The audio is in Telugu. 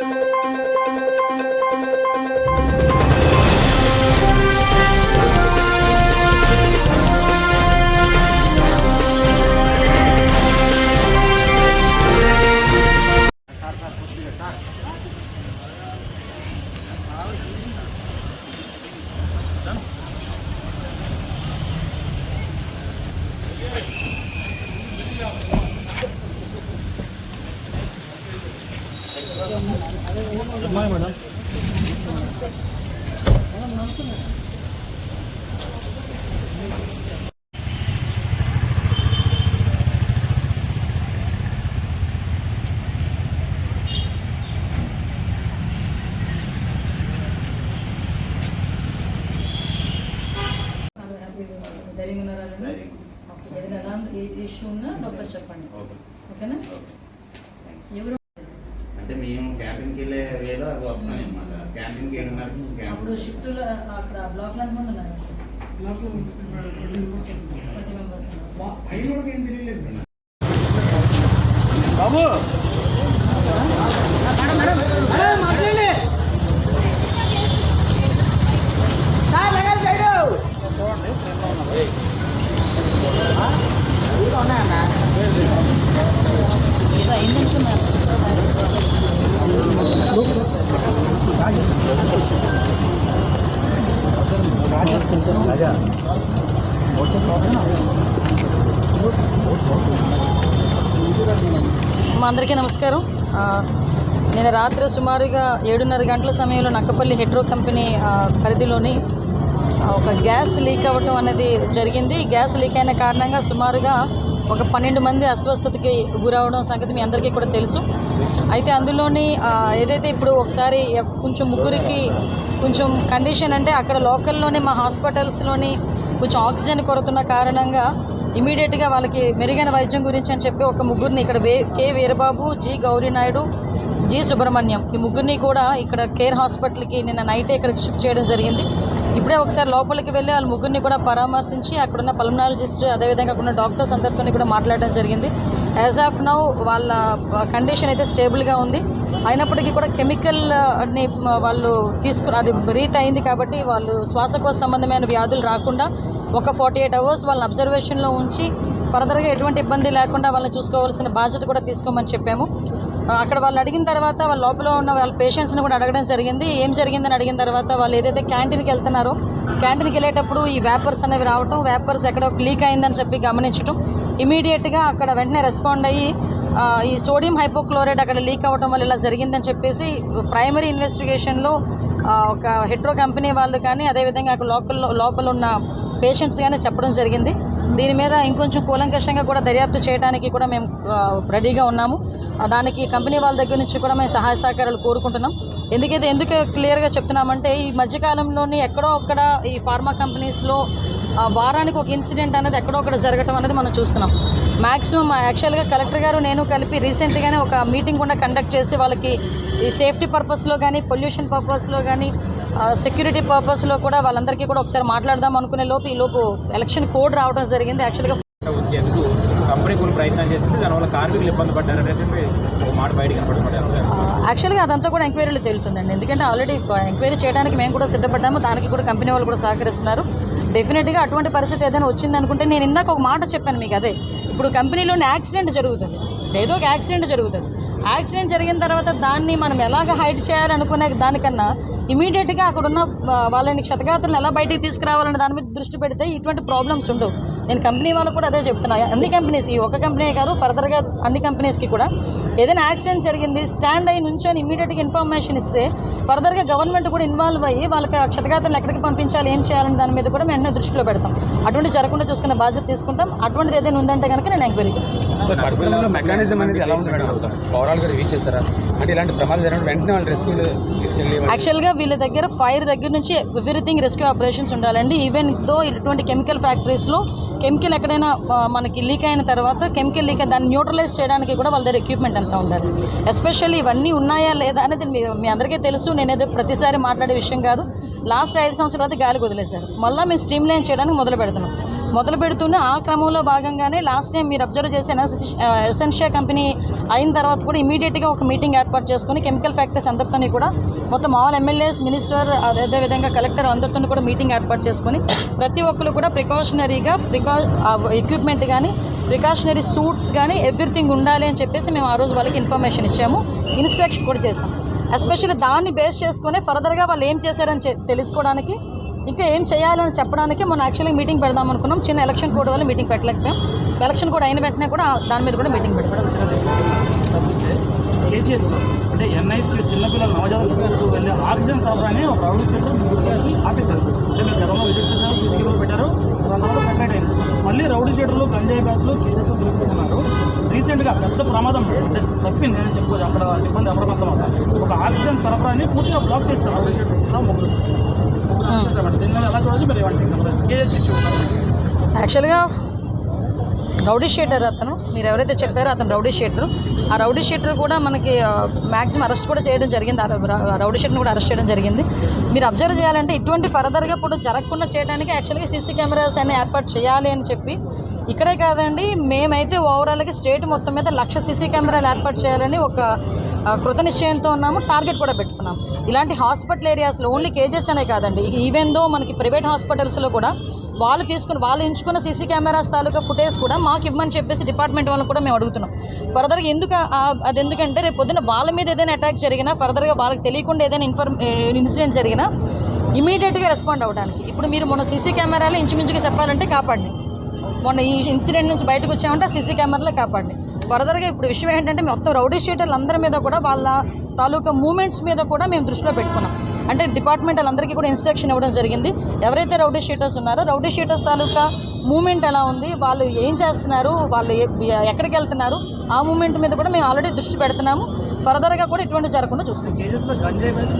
you. ధైర్యంగా ఉన్నారా రెండు? ధైర్యంగా. ఓకే ఏదైనా ఎలాంటి ఏ ఇష్యూ ఉన్నా డాక్టర్ చెప్పండి ఓకే ఓకేనా ఓకే. ఎవరు వస్తున్నాయి అన్నమాట క్యాంటీన్కి ఏడున్నరకు అప్పుడు క్యాంటీన్ షిఫ్ట్లో అక్కడ బ్లాక్లో ఎంతమంది ఉన్నారు. ట్వంటీ మెంబర్స్ ఉన్నారు. బాబు ఏదో అయింది అనుకున్నారు మా అందరికీ నమస్కారం. నేను రాత్రి సుమారుగా ఏడున్నర గంటల సమయంలో నక్కపల్లి హెడ్రో కంపెనీ పరిధిలోని ఒక గ్యాస్ లీక్ అవ్వటం అనేది జరిగింది. గ్యాస్ లీక్ అయిన కారణంగా సుమారుగా ఒక పన్నెండు మంది అస్వస్థతకి గురవడం సంగతి మీ అందరికీ కూడా తెలుసు. అయితే అందులోని ఏదైతే ఇప్పుడు ఒకసారి కొంచెం ముగ్గురికి కొంచెం కండిషన్ అంటే అక్కడ లోకల్లోనే మా హాస్పిటల్స్లోని కొంచెం ఆక్సిజన్ కొరతున్న కారణంగా ఇమీడియట్గా వాళ్ళకి మెరుగైన వైద్యం గురించి అని చెప్పి ఒక ముగ్గురిని ఇక్కడ వే కే వీరబాబు జి గౌరీనాయుడు జి సుబ్రహ్మణ్యం ఈ ముగ్గురిని కూడా ఇక్కడ కేర్ హాస్పిటల్కి నిన్న నైటే ఇక్కడికి షిఫ్ట్ చేయడం జరిగింది. ఇప్పుడే ఒకసారి లోపలికి వెళ్ళి వాళ్ళ ముగ్గురిని కూడా పరామర్శించి అక్కడున్న పల్మనాలజిస్ట్ అదేవిధంగా అక్కడ ఉన్న డాక్టర్స్ అందరితో కూడా మాట్లాడడం జరిగింది. యాజ్ ఆఫ్ నౌ వాళ్ళ కండిషన్ అయితే స్టేబుల్గా ఉంది. అయినప్పటికీ కూడా కెమికల్ని వాళ్ళు తీసుకుని అది బ్రీత్ అయింది కాబట్టి వాళ్ళు శ్వాసకోశ సంబంధమైన వ్యాధులు రాకుండా ఒక ఫార్టీ ఎయిట్ అవర్స్ వాళ్ళని అబ్జర్వేషన్లో ఉంచి ఫర్దర్గా ఎటువంటి ఇబ్బంది లేకుండా వాళ్ళని చూసుకోవాల్సిన బాధ్యత కూడా తీసుకోమని చెప్పాము. అక్కడ వాళ్ళు అడిగిన తర్వాత వాళ్ళ లోపల ఉన్న వాళ్ళ పేషెంట్స్ని కూడా అడగడం జరిగింది. ఏం జరిగిందని అడిగిన తర్వాత వాళ్ళు ఏదైతే క్యాంటీన్కి వెళ్తున్నారో క్యాంటీన్కి వెళ్ళేటప్పుడు ఈ వ్యాపర్స్ అనేవి రావటం వ్యాపర్స్ ఎక్కడో లీక్ అయిందని చెప్పి గమనించడం ఇమీడియట్గా అక్కడ వెంటనే రెస్పాండ్ అయ్యి ఈ సోడియం హైపోక్లోరైడ్ అక్కడ లీక్ అవ్వడం వల్ల ఇలా జరిగిందని చెప్పేసి ప్రైమరీ ఇన్వెస్టిగేషన్లో ఒక హెట్రో కంపెనీ వాళ్ళు కానీ అదేవిధంగా అక్కడ లోకల్ లోపల ఉన్న పేషెంట్స్ కానీ చెప్పడం జరిగింది. దీని మీద ఇంకొంచెం కూలంకషంగా కూడా దర్యాప్తు చేయడానికి కూడా మేము రెడీగా ఉన్నాము. దానికి కంపెనీ వాళ్ళ దగ్గర నుంచి కూడా మేము సహాయ సహకారాలు కోరుకుంటున్నాం. ఎందుకైతే ఎందుకు క్లియర్గా చెప్తున్నామంటే ఈ మధ్యకాలంలోని ఎక్కడో ఒక్కడ ఈ ఫార్మా కంపెనీస్లో వారానికి ఒక ఇన్సిడెంట్ అనేది ఎక్కడో ఒకటి జరగటం అనేది మనం చూస్తున్నాం. మ్యాక్సిమం యాక్చువల్గా కలెక్టర్ గారు నేను కలిపి రీసెంట్గానే ఒక మీటింగ్ కూడా కండక్ట్ చేసి వాళ్ళకి ఈ సేఫ్టీ పర్పస్లో కానీ పొల్యూషన్ పర్పస్లో కానీ సెక్యూరిటీ పర్పస్లో కూడా వాళ్ళందరికీ కూడా ఒకసారి మాట్లాడదాం అనుకునే లోపు ఈ లోపు ఎలక్షన్ కోడ్ రావడం జరిగింది. యాక్చువల్గా కంపెనీ కొన్ని ప్రయత్నాలు చేస్తుంటే దానివల్ల కార్మికులు ఇబ్బంది పడ్డారు అనేది ఒక మాట బయట కనపడబడ్డారు యాక్చువల్గా అదంతా కూడా ఎంక్వైరీలో తేలుతుందండి. ఎందుకంటే ఆల్రెడీ ఎంక్వైరీ చేయడానికి మేము కూడా సిద్ధపడ్డాము. దానికి కూడా కంపెనీ వాళ్ళు కూడా సహకరిస్తున్నారు. డెఫినెట్గా అటువంటి పరిస్థితి ఏదైనా వచ్చిందనుకుంటే నేను ఇందాక ఒక మాట చెప్పాను మీకు అదే. ఇప్పుడు కంపెనీలోని యాక్సిడెంట్ జరుగుతుంది. ఏదో ఒక యాక్సిడెంట్ జరుగుతుంది. యాక్సిడెంట్ జరిగిన తర్వాత దాన్ని మనం ఎలాగ హైడ్ చేయాలనుకునే దానికన్నా ఇమీడియట్గా అక్కడ ఉన్న వాళ్ళని క్షతగాతులను ఎలా బయటికి తీసుకురావాలనే దాని మీద దృష్టి పెడితే ఇటువంటి ప్రాబ్లమ్స్ ఉండవు. నేను కంపెనీ వాళ్ళకు కూడా అదే చెప్తున్నా. అన్ని కంపెనీస్ ఈ ఒక కంపెనీ కాదు ఫర్దర్గా అన్ని కంపెనీస్కి కూడా. ఏదైనా యాక్సిడెంట్ జరిగింది స్టాండ్ అయి నుంచొని ఇమీడియట్గా ఇన్ఫర్మేషన్ ఇస్తే ఫర్దర్గా గవర్నమెంట్ కూడా ఇన్వాల్వ్ అయ్యి వాళ్ళకి ఆ క్షతగాతులను ఎక్కడికి పంపించాలి ఏం చేయాలని దాని మీద కూడా మేము దృష్టిలో పెడతాం. అటువంటి జరగకుండా చూసుకునే బాధ్యత తీసుకుంటాం. అటువంటిది ఏదైనా ఉందంటే కనుక నేను ఎంక్వైరీ చేసుకుంటాను సార్ పరిశ్రమలో మెకానిజం అనేది ఎలా ఉంది మేడం ఓవరాల్గా రివ్యూ చేశారా? అంటే ఇలాంటి ప్రమాదం జరిగినప్పుడు వెంటనే వాళ్ళు రెస్క్యూ తీసుకెళ్ళి యాక్చువల్గా వీళ్ళ దగ్గర ఫైర్ దగ్గర నుంచి ఎవ్రీథింగ్ రెస్క్యూ ఆపరేషన్స్ ఉండాలండి. ఈవెన్ దో ఇటువంటి కెమికల్ ఫ్యాక్టరీస్లో కెమికల్ ఎక్కడైనా మనకి లీక్ అయిన తర్వాత కెమికల్ లీక్ దాన్ని న్యూట్రలైజ్ చేయడానికి కూడా వాళ్ళ దగ్గర ఎక్విప్మెంట్ అంతా ఉండాలి. ఎస్పెషల్లీ ఇవన్నీ ఉన్నాయా లేదా అనేది మీ మీ అందరికీ తెలుసు. నేనేదో ప్రతిసారి మాట్లాడే విషయం కాదు. లాస్ట్ ఐదు సంవత్సరాలు గాలికి వదిలేశారు. మళ్ళీ మేము స్ట్రీమ్ లైన్ చేయడానికి మొదలు పెడుతున్నాం. మొదలు పెడుతున్న ఆ క్రమంలో భాగంగానే లాస్ట్ టైం మీరు అబ్జర్వ్ చేసిన ఎసెన్షియా కంపెనీ అయిన తర్వాత కూడా ఇమీడియట్గా ఒక మీటింగ్ ఏర్పాటు చేసుకుని కెమికల్ ఫ్యాక్టరీస్ అందరితో కూడా మొత్తం ఆల్ ఎమ్మెల్యేస్ మినిస్టర్ అదేవిధంగా కలెక్టర్ అందరితో కూడా మీటింగ్ ఏర్పాటు చేసుకుని ప్రతి ఒక్కరు కూడా ప్రికాషనరీగా ప్రికా ఎక్విప్మెంట్ కానీ ప్రికాషనరీ సూట్స్ కానీ ఎవ్రీథింగ్ ఉండాలి అని చెప్పేసి మేము ఆ రోజు వాళ్ళకి ఇన్ఫర్మేషన్ ఇచ్చాము. ఇన్స్ట్రక్షన్ కూడా చేసాం ఎస్పెషల్లీ దాన్ని బేస్ చేసుకొని ఫర్దర్గా వాళ్ళు ఏం చేశారని తెలుసుకోవడానికి ఇంకా ఏం చేయాలని చెప్పడానికి మనం యాక్చువల్లీ మీటింగ్ పెడదాం అనుకున్నాం. చిన్న ఎలక్షన్ కోడ్ వల్ల మీటింగ్ పెట్టలేకపోయాం. ఎలక్షన్ కోడ్ అయిన వెంటనే కూడా దాని మీద కూడా మీటింగ్ పెడతాం అంటే ఎన్ఐసి చిన్నపిల్లల నవజాత శిశువులకు వెళ్ళే ఆక్సిజన్ సరఫరాని ఒక రౌడీ స్టేట్ మున్సిపాలిటీ ఆపేశారు అంటే మీరు గతంలో విజిట్ చేశారు సీసీ పెట్టారు దాని తర్వాత సెపరేట్ అయింది మళ్ళీ రౌడీ స్టేటర్లు గంజాయి బ్యాచ్లు కేజీఎస్ తిరుగుతున్నారు రీసెంట్గా పెద్ద ప్రమాదం అంటే తప్పింది నేను చెప్పుకోవచ్చు అక్కడ సిబ్బంది అప్రమత్తం అవ్వాలి. ఒక ఆక్సిజన్ సరఫరాని పూర్తిగా బ్లాక్ చేస్తారు. రౌడీ స్టేటర్ ముగ్గురు. ముగ్గురు అరెస్ట్ చేశారు దీని మీద ఎలా చూడాలి మీరు ఏమంటారు కేజీఎస్ ఇష్యూ. యాక్చువల్గా రౌడీ షీటర్ అతను. మీరు ఎవరైతే చెప్పారో అతను రౌడీ షీటర్. ఆ రౌడీ షీటర్ కూడా మనకి మ్యాక్సిమం అరెస్ట్ కూడా చేయడం జరిగింది. ఆ రౌడీ షీటర్ని కూడా అరెస్ట్ చేయడం జరిగింది. మీరు అబ్జర్వ్ చేయాలంటే ఇటువంటి ఫర్దర్గా ఇప్పుడు జరగకుండా చేయడానికి యాక్చువల్గా సీసీ కెమెరాస్ అన్ని ఏర్పాటు చేయాలి అని చెప్పి ఇక్కడే కాదండి మేమైతే ఓవరాల్గా స్టేట్ మొత్తం మీద లక్ష సీసీ కెమెరాలు ఏర్పాటు చేయాలని ఒక కృత నిశ్చయంతో ఉన్నాము. టార్గెట్ కూడా పెట్టుకున్నాం. ఇలాంటి హాస్పిటల్ ఏరియాస్లో ఓన్లీ కేజెస్ అనే కాదండి. ఈవెన్ దో మనకి ప్రైవేట్ హాస్పిటల్స్లో కూడా వాళ్ళు తీసుకుని వాళ్ళు ఎంచుకున్న సీసీ కెమెరాస్ తాలూకా ఫుటేజ్ కూడా మాకు ఇవ్వమని చెప్పేసి డిపార్ట్మెంట్ వాళ్ళని కూడా మేము అడుగుతున్నాం. ఫర్దర్గా ఎందుకు అది ఎందుకంటే రేపు పొద్దున్న వాళ్ళ మీద ఏదైనా అటాక్ జరిగినా ఫర్దర్గా వాళ్ళకి తెలియకుండా ఏదైనా ఇన్ఫర్మ్ ఇన్సిడెంట్ జరిగినా ఇమీడియట్గా రెస్పాండ్ అవ్వడానికి ఇప్పుడు మీరు మొన్న సీసీ కెమెరాలో ఇంచుమించుగా చెప్పాలంటే కాపాడండి. మొన్న ఈ ఇన్సిడెంట్ నుంచి బయటకు వచ్చామంటే సీసీ కెమెరాలే కాపాడండి. ఫర్దర్గా ఇప్పుడు విషయం ఏంటంటే మొత్తం రౌడీ షీటర్లు అందరి మీద కూడా వాళ్ళ తాలూకా మూమెంట్స్ మీద కూడా మేము దృష్టిలో పెట్టుకున్నాం. అంటే డిపార్ట్మెంట్ వాళ్ళందరికీ కూడా ఇన్స్ట్రక్షన్ ఇవ్వడం జరిగింది. ఎవరైతే రౌడీ షీటర్స్ ఉన్నారో రౌడీ షీటర్స్ తాలూకా మూమెంట్ ఎలా ఉంది వాళ్ళు ఏం చేస్తున్నారు వాళ్ళు ఎక్కడికి వెళ్తున్నారు ఆ మూమెంట్ మీద కూడా మేము ఆల్రెడీ దృష్టి పెడుతున్నాము. ఫర్దర్గా కూడా ఇటువంటి జరగకుండా చూసుకుంటాం.